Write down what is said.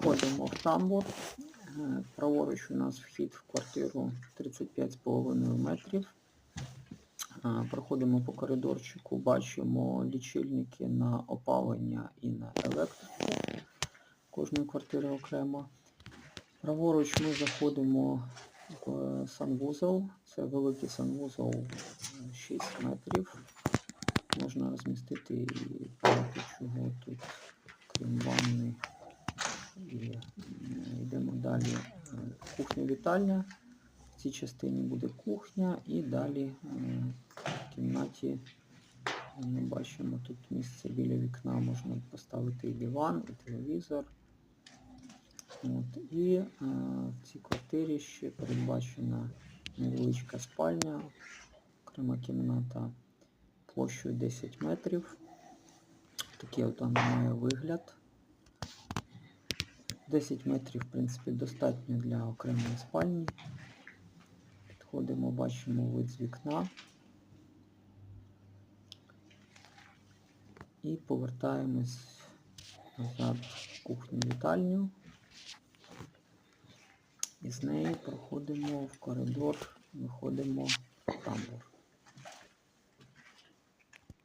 Входимо в тамбур. Е, Праворуч у нас вхід в квартиру 35,5 метрів. Е, Проходимо по коридорчику, бачимо лічильники на опалення і на електрику. Кожної квартири окремо. Праворуч ми заходимо в санвузол. Це великий санвузол е, 6 метрів. Можна розмістити і багато чого тут, далі. Е, Кухня-вітальня. В цій частині буде кухня і далі е, в кімнаті ми бачимо тут місце біля вікна, можна поставити і диван, і телевізор. От. І е, в цій квартирі ще передбачена невеличка спальня, окрема кімната площею 10 метрів. Такий от має вигляд. 10 метрів, в принципі, достатньо для окремої спальні. Підходимо, бачимо вид з вікна. І повертаємось назад в кухню-вітальню. І з неї проходимо в коридор, виходимо в тамбур.